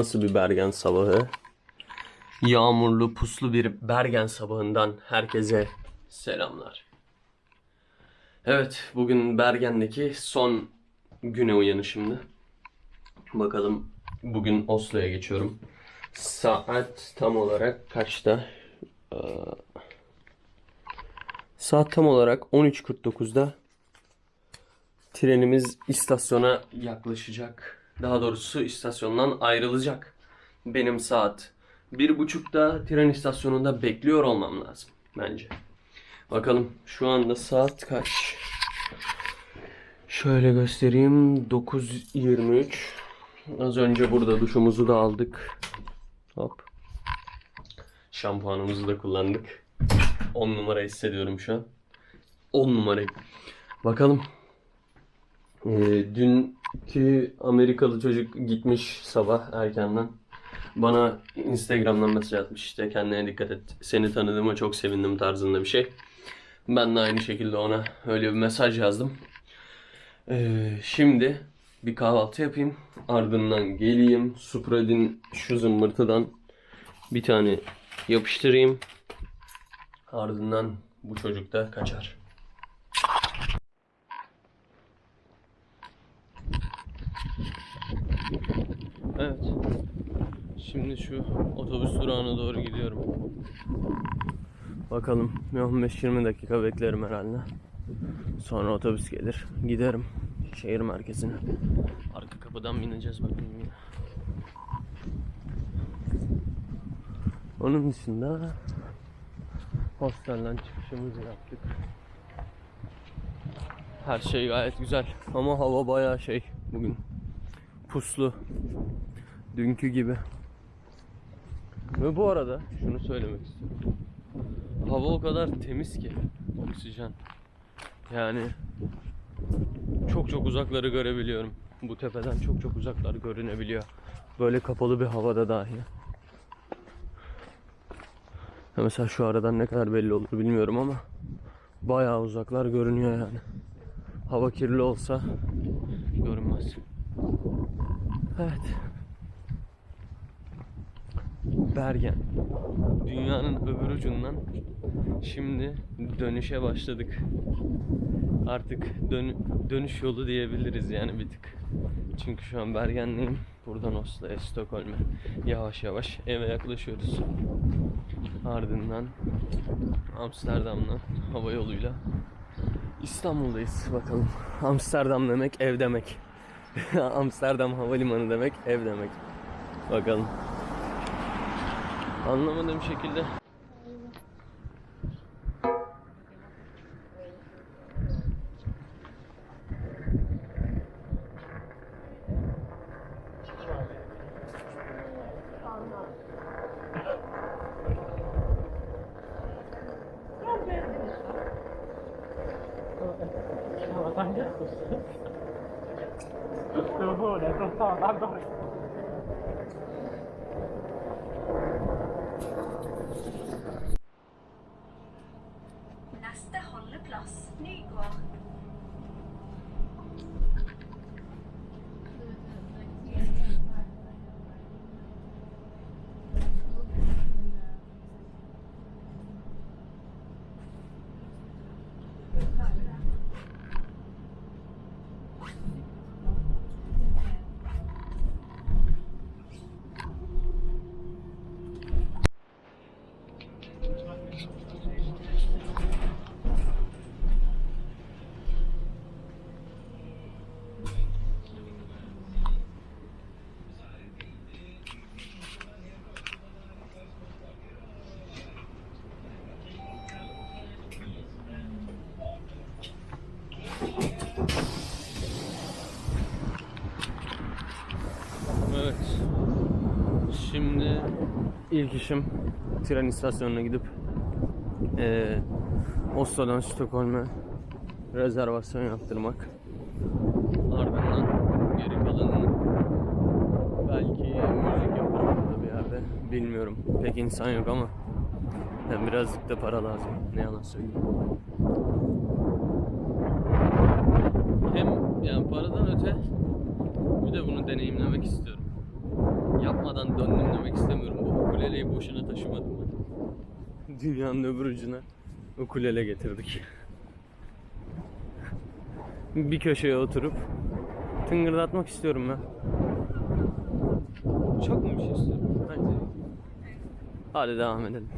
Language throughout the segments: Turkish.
Nasıl bir Bergen sabahı. Yağmurlu, puslu bir Bergen sabahından herkese selamlar. Evet, bugün Bergen'deki son güne uyanışımdı. Bakalım bugün Oslo'ya geçiyorum. Saat tam olarak kaçta? Ee, Saat tam olarak 13.49'da trenimiz istasyona yaklaşacak. Daha doğrusu istasyondan ayrılacak. Benim saat bir buçukta tren istasyonunda bekliyor olmam lazım bence. Bakalım şu anda saat kaç? Şöyle göstereyim. 9.23. Az önce burada duşumuzu da aldık. Hop. Şampuanımızı da kullandık. 10 numara hissediyorum şu an. 10 numara. Bakalım. Ee, dünkü Amerikalı çocuk gitmiş sabah erkenden. Bana Instagram'dan mesaj atmış işte kendine dikkat et. Seni tanıdığıma çok sevindim tarzında bir şey. Ben de aynı şekilde ona öyle bir mesaj yazdım. Ee, şimdi bir kahvaltı yapayım. Ardından geleyim. Supradin şu zımbırtıdan bir tane yapıştırayım. Ardından bu çocuk da kaçar. Evet. Şimdi şu otobüs durağına doğru gidiyorum. Bakalım bir 15-20 dakika beklerim herhalde. Sonra otobüs gelir. Giderim şehir merkezine. Arka kapıdan bineceğiz bakın yine. Onun dışında hostelden çıkışımızı yaptık. Her şey gayet güzel ama hava bayağı şey bugün puslu. Dünkü gibi. Ve bu arada şunu söylemek istiyorum. Hava o kadar temiz ki oksijen. Yani çok çok uzakları görebiliyorum. Bu tepeden çok çok uzaklar görünebiliyor. Böyle kapalı bir havada dahi. Ya mesela şu aradan ne kadar belli olur bilmiyorum ama bayağı uzaklar görünüyor yani. Hava kirli olsa görünmez. Evet. Bergen. Dünyanın öbür ucundan şimdi dönüşe başladık. Artık dön- dönüş yolu diyebiliriz yani bir tık. Çünkü şu an Bergen'deyim. Buradan Oslo'ya, Stockholm'e yavaş yavaş eve yaklaşıyoruz. Ardından Amsterdam'dan hava yoluyla İstanbul'dayız bakalım. Amsterdam demek ev demek. Amsterdam havalimanı demek ev demek. Bakalım. Anlamadığım şekilde. Neste Welcome. İlk işim tren istasyonuna gidip eee Oslo'dan Stockholm'e rezervasyon yaptırmak. Ardından geri kalanını belki müzik yaparım burada bir yerde. Bilmiyorum. Pek insan yok ama hem birazcık da para lazım. Ne yalan söyleyeyim. Hem yani paradan öte bir de bunu deneyimlemek istiyorum. Yapmadan döndüm demek istemiyorum. Bu ukuleleyi boşuna taşımadım ben. Dünyanın öbür ucuna ukulele getirdik. Bir köşeye oturup tıngırdatmak istiyorum ben. Çok mu bir şey istiyorum? Bence. Hadi devam edelim.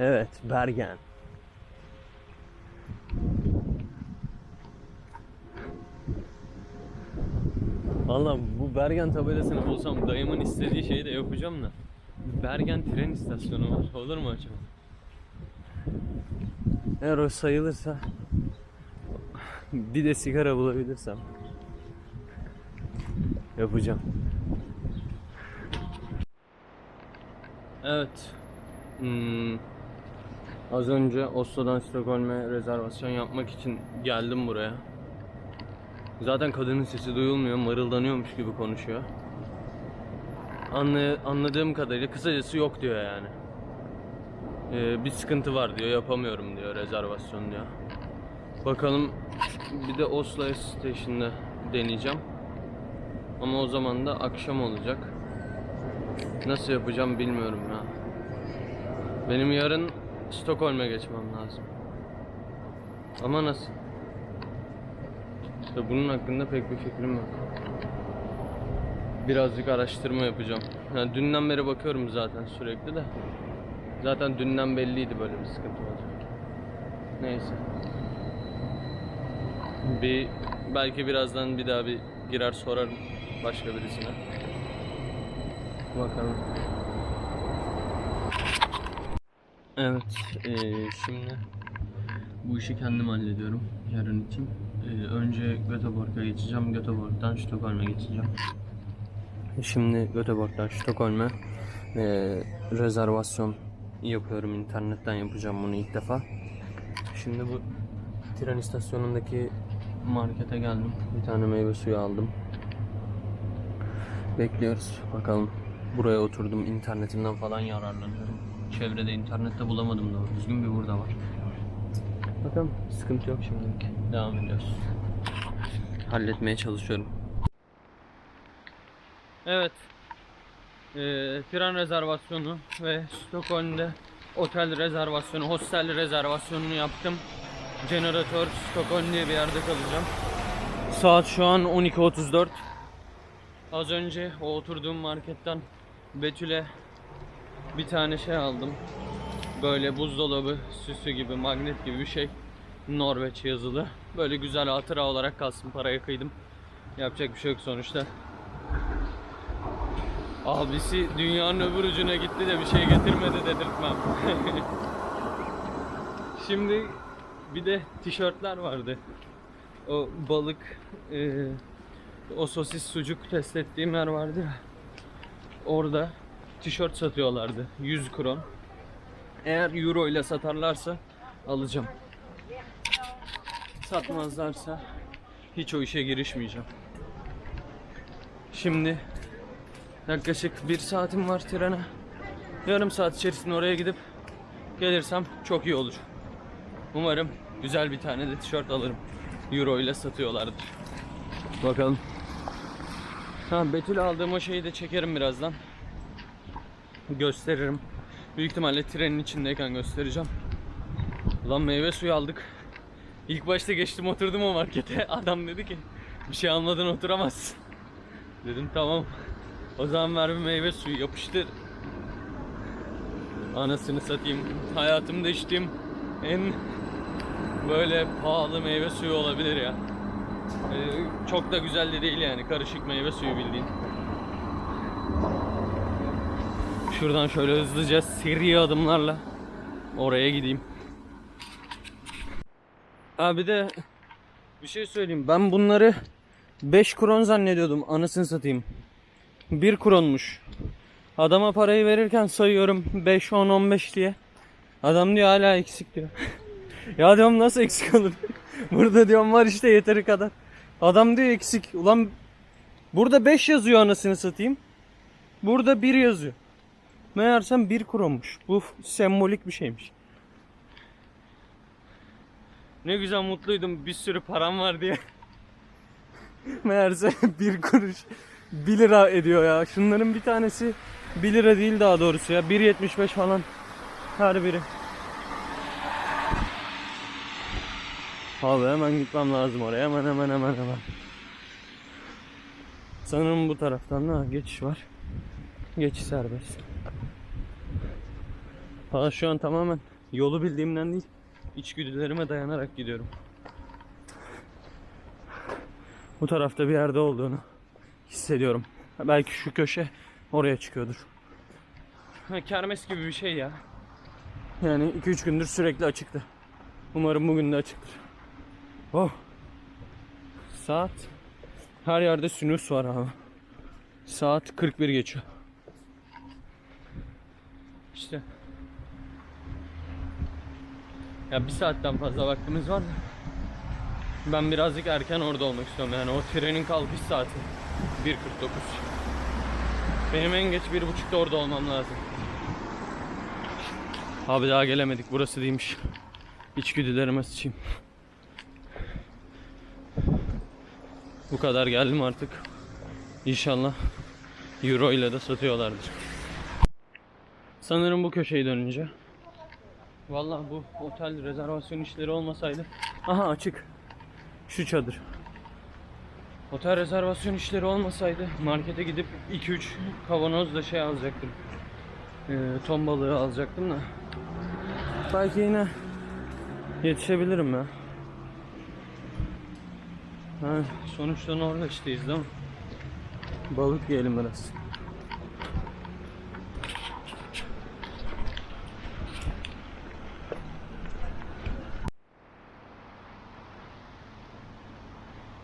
Evet, Bergen. Valla bu Bergen tabelasını bulsam dayımın istediği şeyi de yapacağım da. Bergen tren istasyonu var. Olur mu acaba? Eğer o sayılırsa bir de sigara bulabilirsem yapacağım. Evet. Hmm. Az önce Oslo'dan Stockholm'e rezervasyon yapmak için geldim buraya. Zaten kadının sesi duyulmuyor, mırıldanıyormuş gibi konuşuyor. Anlay- anladığım kadarıyla kısacası yok diyor yani. Ee, bir sıkıntı var diyor, yapamıyorum diyor rezervasyon diyor. Bakalım bir de Oslo Station'da deneyeceğim. Ama o zaman da akşam olacak. Nasıl yapacağım bilmiyorum ya. Benim yarın Stockholm'e geçmem lazım. Ama nasıl? İşte bunun hakkında pek bir fikrim yok. Birazcık araştırma yapacağım. Yani dünden beri bakıyorum zaten sürekli de. Zaten dünden belliydi böyle bir sıkıntı olacak. Neyse. Bir belki birazdan bir daha bir girer sorarım başka birisine. Bakalım. Evet, eee, şimdi bu işi kendim hallediyorum yarın için. Eee, önce Göteborg'a geçeceğim, Göteborg'dan Stockholm'e geçeceğim. Şimdi Göteborg'dan Stockholm'e eee, rezervasyon yapıyorum, internetten yapacağım bunu ilk defa. Şimdi bu tren istasyonundaki markete geldim, bir tane meyve suyu aldım. Bekliyoruz bakalım. Buraya oturdum internetimden falan yararlanıyorum. Çevrede internette bulamadım doğru düzgün bir burada var. Bakalım sıkıntı yok şimdilik. Devam ediyoruz. Halletmeye çalışıyorum. Evet. Ee, tren rezervasyonu ve Stockholm'de otel rezervasyonu, hostel rezervasyonunu yaptım. Jeneratör Stockholm diye bir yerde kalacağım. Saat şu an 12.34. Az önce o oturduğum marketten Betül'e bir tane şey aldım. Böyle buzdolabı süsü gibi, magnet gibi bir şey. Norveç yazılı. Böyle güzel hatıra olarak kalsın paraya kıydım. Yapacak bir şey yok sonuçta. Abisi dünyanın öbür ucuna gitti de bir şey getirmedi dedirtmem. Şimdi bir de tişörtler vardı. O balık, e, o sosis sucuk test ettiğim yer vardı ya. Orada tişört satıyorlardı. 100 kron. Eğer euro ile satarlarsa alacağım. Satmazlarsa hiç o işe girişmeyeceğim. Şimdi yaklaşık bir saatim var trene. Yarım saat içerisinde oraya gidip gelirsem çok iyi olur. Umarım güzel bir tane de tişört alırım. Euro ile satıyorlardır. Bakalım. Ha Betül aldığım o şeyi de çekerim birazdan. Gösteririm. Büyük ihtimalle trenin içindeyken göstereceğim. Ulan meyve suyu aldık. İlk başta geçtim oturdum o markete. Adam dedi ki bir şey almadan oturamazsın. Dedim tamam. O zaman ver bir meyve suyu yapıştır. Anasını satayım. Hayatımda içtiğim en böyle pahalı meyve suyu olabilir ya. Ee, çok da güzel de değil yani. Karışık meyve suyu bildiğin. Şuradan şöyle hızlıca seri adımlarla oraya gideyim. Abi de bir şey söyleyeyim. Ben bunları 5 kron zannediyordum. Anasını satayım. 1 kronmuş. Adama parayı verirken sayıyorum 5, 10, 15 diye. Adam diyor hala eksik diyor. ya diyorum nasıl eksik olur? Burada diyorum var işte yeteri kadar. Adam diyor eksik. Ulan burada 5 yazıyor anasını satayım. Burada 1 yazıyor. Meğersem bir kronmuş. Bu sembolik bir şeymiş. Ne güzel mutluydum bir sürü param var diye. Meğerse bir kuruş 1 lira ediyor ya. Şunların bir tanesi 1 lira değil daha doğrusu ya. 1.75 falan her biri. Abi hemen gitmem lazım oraya. Hemen hemen hemen hemen. Sanırım bu taraftan da geçiş var. Geçiş serbest. Ha şu an tamamen yolu bildiğimden değil, içgüdülerime dayanarak gidiyorum. Bu tarafta bir yerde olduğunu hissediyorum. Belki şu köşe oraya çıkıyordur. Ha, kermes gibi bir şey ya. Yani 2-3 gündür sürekli açıktı. Umarım bugün de açıktır. Oh. Saat her yerde sinüs var abi. Saat 41 geçiyor. İşte. Ya bir saatten fazla vaktimiz var da. Ben birazcık erken orada olmak istiyorum. Yani o trenin kalkış saati 1.49. Benim en geç bir buçukta orada olmam lazım. Abi daha gelemedik. Burası değilmiş. İçgüdülerime sıçayım. Bu kadar geldim artık. İnşallah Euro ile de satıyorlardır. Sanırım bu köşeyi dönünce. Vallahi bu otel rezervasyon işleri olmasaydı. Aha açık. Şu çadır. Otel rezervasyon işleri olmasaydı markete gidip 2-3 kavanoz da şey alacaktım. Ee, ton balığı alacaktım da. Belki yine yetişebilirim ya. Ha, sonuçta Norveç'teyiz değil mi? Balık yiyelim biraz.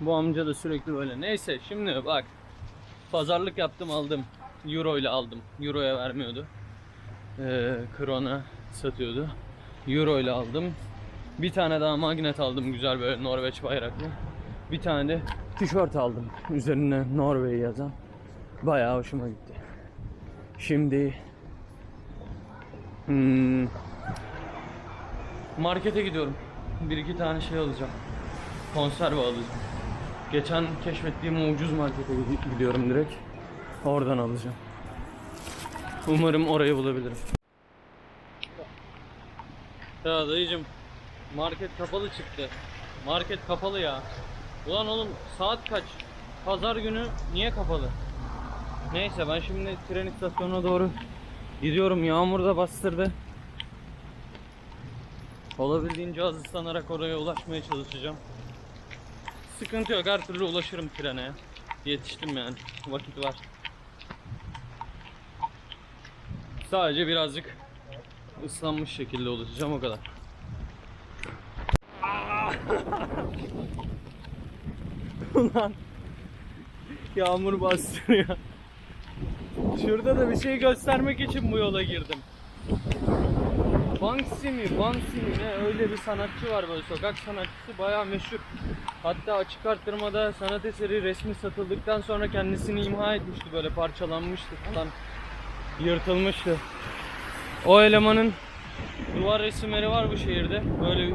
Bu amca da sürekli böyle. Neyse şimdi bak. Pazarlık yaptım aldım. Euro ile aldım. Euro'ya vermiyordu. Ee, krona satıyordu. Euro ile aldım. Bir tane daha magnet aldım güzel böyle Norveç bayraklı. Bir tane de tişört aldım. Üzerine Norveç yazan. Bayağı hoşuma gitti. Şimdi hmm, markete gidiyorum. Bir iki tane şey alacağım. Konserve alacağım. Geçen keşfettiğim o ucuz markete gidi- gidiyorum direkt. Oradan alacağım. Umarım orayı bulabilirim. Ya dayıcım market kapalı çıktı. Market kapalı ya. Ulan oğlum saat kaç? Pazar günü niye kapalı? Neyse ben şimdi tren istasyonuna doğru gidiyorum. Yağmur da bastırdı. Olabildiğince hızlanarak oraya ulaşmaya çalışacağım. Sıkıntı yok her türlü ulaşırım trene. Yetiştim yani. Vakit var. Sadece birazcık ıslanmış şekilde ulaşacağım o kadar. Ulan yağmur bastırıyor. Şurada da bir şey göstermek için bu yola girdim. Banksy mi, Banksy mi ne öyle bir sanatçı var böyle sokak sanatçısı bayağı meşhur. Hatta açık arttırmada sanat eseri resmi satıldıktan sonra kendisini imha etmişti böyle parçalanmıştı falan. Yırtılmıştı. O elemanın duvar resimleri var bu şehirde. Böyle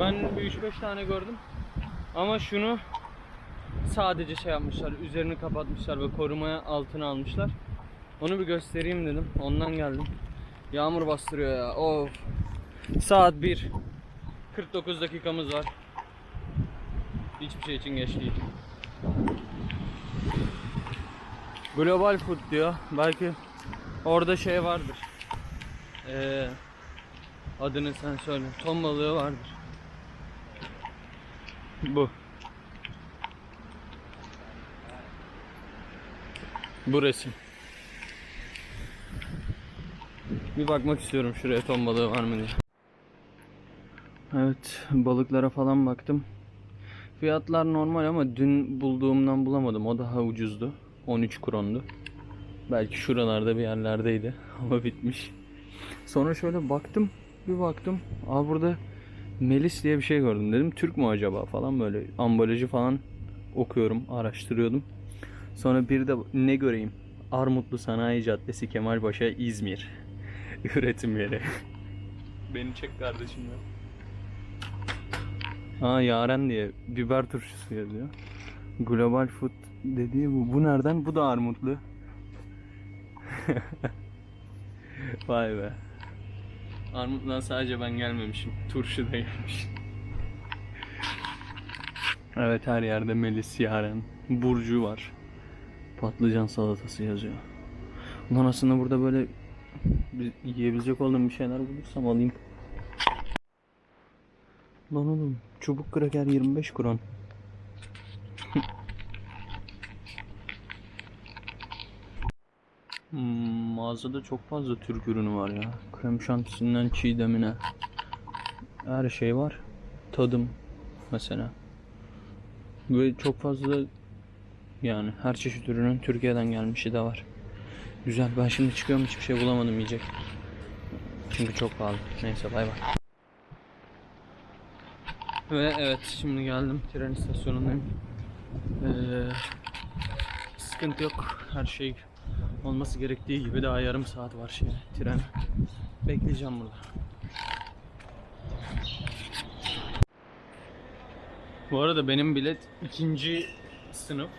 ben bir 3-5 tane gördüm. Ama şunu sadece şey yapmışlar, üzerini kapatmışlar ve korumaya altına almışlar. Onu bir göstereyim dedim. Ondan geldim. Yağmur bastırıyor ya. Of. Saat 1. 49 dakikamız var. Hiçbir şey için geç değil. Global Food diyor. Belki orada şey vardır. Ee, adını sen söyle. Ton balığı vardır. Bu. Bu resim. Bir bakmak istiyorum şuraya ton balığı var mı diye. Evet balıklara falan baktım. Fiyatlar normal ama dün bulduğumdan bulamadım. O daha ucuzdu. 13 krondu. Belki şuralarda bir yerlerdeydi ama bitmiş. Sonra şöyle baktım. Bir baktım. Aa burada Melis diye bir şey gördüm. Dedim Türk mü acaba falan böyle ambalajı falan okuyorum, araştırıyordum. Sonra bir de ne göreyim? Armutlu Sanayi Caddesi Kemalpaşa İzmir. Üretim yeri. Beni çek kardeşim ya. Ha Yaren diye biber turşusu yazıyor. Global Food dediği bu. Bu nereden? Bu da armutlu. Vay be. Armutlu'dan sadece ben gelmemişim. Turşu da gelmiş. Evet her yerde Melis Yaren. Burcu var. Patlıcan salatası yazıyor. Ulan aslında burada böyle yiyebilecek olduğum bir şeyler bulursam alayım. Lan oğlum çubuk kraker 25 kron. Hmm, mağazada çok fazla Türk ürünü var ya. Krem şantisinden çiğdemine. Her şey var. Tadım mesela. Ve çok fazla yani her çeşit ürünün Türkiye'den gelmişi de var. Güzel. Ben şimdi çıkıyorum hiçbir şey bulamadım yiyecek. Çünkü çok pahalı. Neyse bay bay. Ve evet şimdi geldim tren istasyonundayım. Ee, sıkıntı yok. Her şey olması gerektiği gibi daha yarım saat var şey tren. Bekleyeceğim burada. Bu arada benim bilet ikinci sınıf.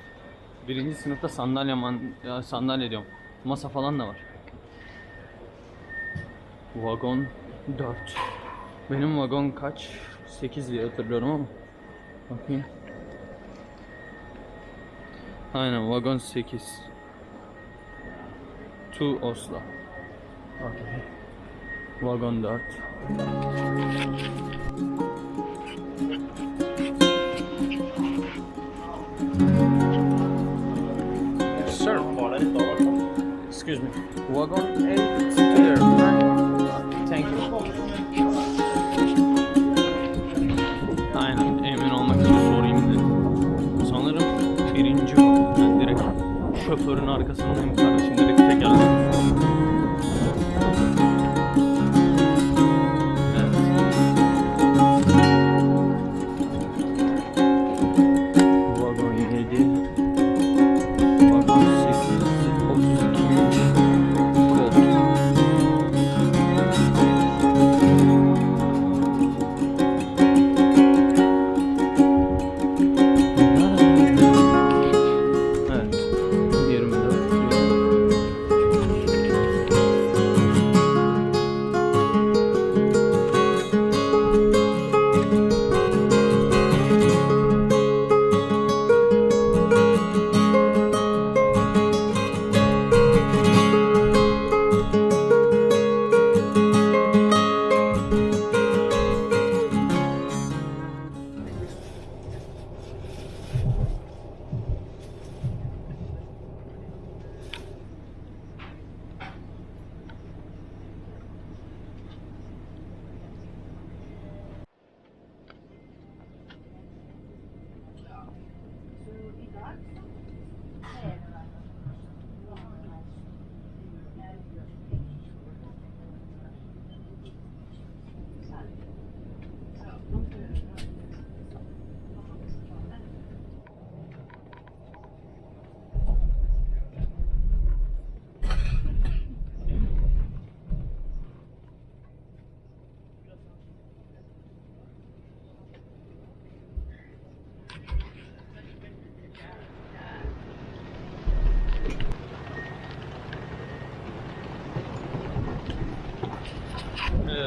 Birinci sınıfta sandalye man, ya sandalye diyorum. Masa falan da var. Vagon 4. Benim vagon kaç? 8 diye hatırlıyorum ama. Bakayım. Aynen vagon 8. To Oslo. Okay. Vagon 4. Sir. Excuse me. Wagon 8 to there. Thank you. Şoförün arkasındayım kardeşim. Direkt tekerlek.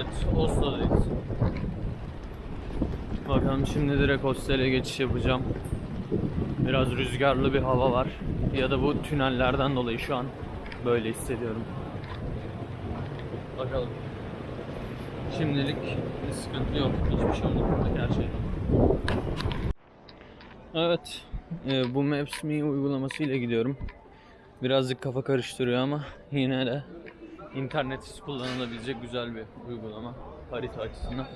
Evet, Oslo'dayız. Bakalım şimdi direkt hostele geçiş yapacağım. Biraz rüzgarlı bir hava var. Ya da bu tünellerden dolayı şu an böyle hissediyorum. Bakalım. Şimdilik bir sıkıntı yok. Hiçbir şey olmadı. Her şey. Evet. e, bu Maps.me uygulamasıyla gidiyorum. Birazcık kafa karıştırıyor ama yine de internetsiz kullanılabilecek güzel bir uygulama harita açısından.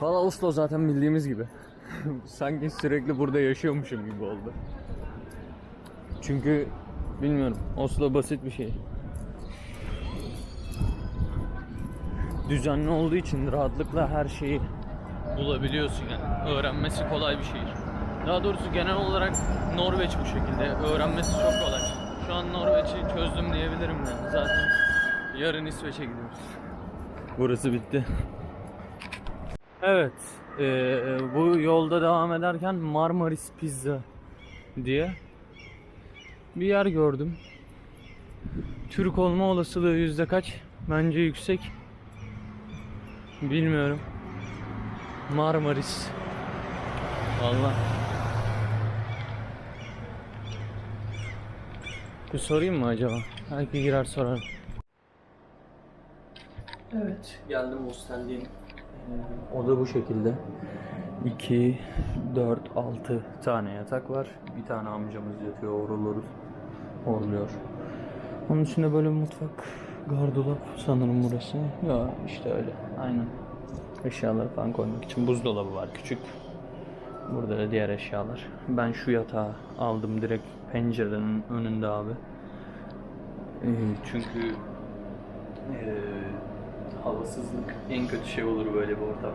Valla Oslo zaten bildiğimiz gibi. Sanki sürekli burada yaşıyormuşum gibi oldu. Çünkü bilmiyorum Oslo basit bir şey. Düzenli olduğu için rahatlıkla her şeyi bulabiliyorsun yani. Öğrenmesi kolay bir şehir. Daha doğrusu genel olarak Norveç bu şekilde. Öğrenmesi çok kolay. Şu an Norveç'i çözdüm diyebilirim yani. Zaten yarın İsveç'e gidiyoruz. Burası bitti. Evet, eee, bu yolda devam ederken Marmaris Pizza diye bir yer gördüm. Türk olma olasılığı yüzde kaç? Bence yüksek. Bilmiyorum. Marmaris. Vallahi. Bir sorayım mı acaba? Belki girer sorarım. Evet, geldim hosteldeyim. Ee, Oda bu şekilde. 2, 4, 6 tane yatak var. Bir tane amcamız yatıyor, horuluyoruz. Horluyor. Onun içinde böyle mutfak, gardırop sanırım burası. Ya işte öyle, aynen. Eşyaları falan koymak için buzdolabı var küçük. Burada da diğer eşyalar. Ben şu yatağı aldım direkt pencerenin önünde abi. Ee, çünkü ee, havasızlık en kötü şey olur böyle bir ortam.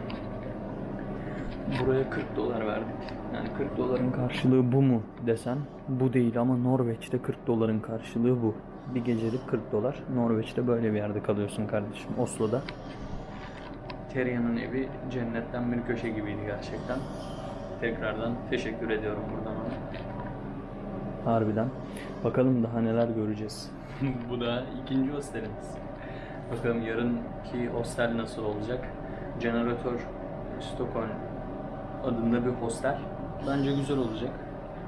Buraya 40 dolar verdik. Yani 40 doların karşılığı bu mu desen bu değil ama Norveç'te 40 doların karşılığı bu. Bir gecelik 40 dolar. Norveç'te böyle bir yerde kalıyorsun kardeşim. Oslo'da. Teria'nın evi cennetten bir köşe gibiydi gerçekten. Tekrardan teşekkür ediyorum buradan ona. Harbiden. Bakalım daha neler göreceğiz. Bu da ikinci hostelimiz. Bakalım yarınki hostel nasıl olacak? Jeneratör Stockholm adında bir hostel. Bence güzel olacak.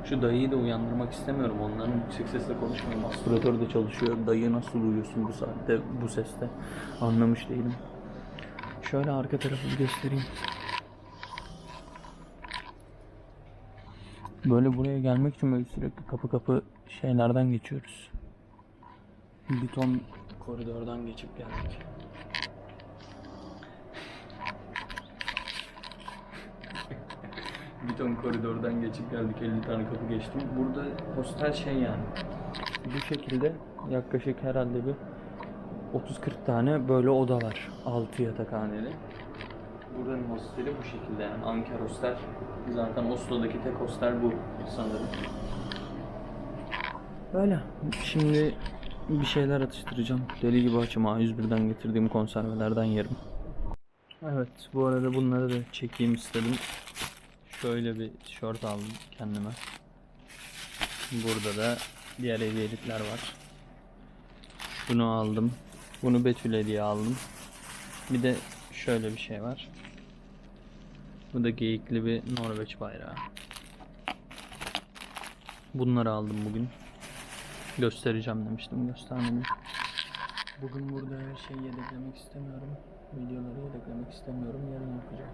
Şu dayıyı da uyandırmak istemiyorum. Onların yüksek sesle konuşmayayım. Aspiratör de çalışıyor. Dayı nasıl uyuyorsun bu saatte, bu seste? Anlamış değilim. Şöyle arka tarafı göstereyim. Böyle buraya gelmek için böyle sürekli kapı kapı şeylerden geçiyoruz. Bir koridordan geçip geldik. bir koridordan geçip geldik 50 tane kapı geçtim. Burada hostel şey yani. Bu şekilde yaklaşık herhalde bir 30-40 tane böyle oda var. 6 yatakhaneli. Buranın hosteli bu şekilde yani Anker Hostel. Zaten Oslo'daki tek hostel bu sanırım. Öyle. Şimdi bir şeyler atıştıracağım. Deli gibi açım A101'den getirdiğim konservelerden yerim. Evet bu arada bunları da çekeyim istedim. Şöyle bir tişört aldım kendime. Burada da diğer hediyelikler var. Bunu aldım. Bunu Betül hediye aldım. Bir de şöyle bir şey var. Bu da geyikli bir Norveç bayrağı. Bunları aldım bugün. Göstereceğim demiştim, göstermedim. Bugün burada her şeyi yedeklemek istemiyorum. Videoları yedeklemek istemiyorum. Yarın yapacağım.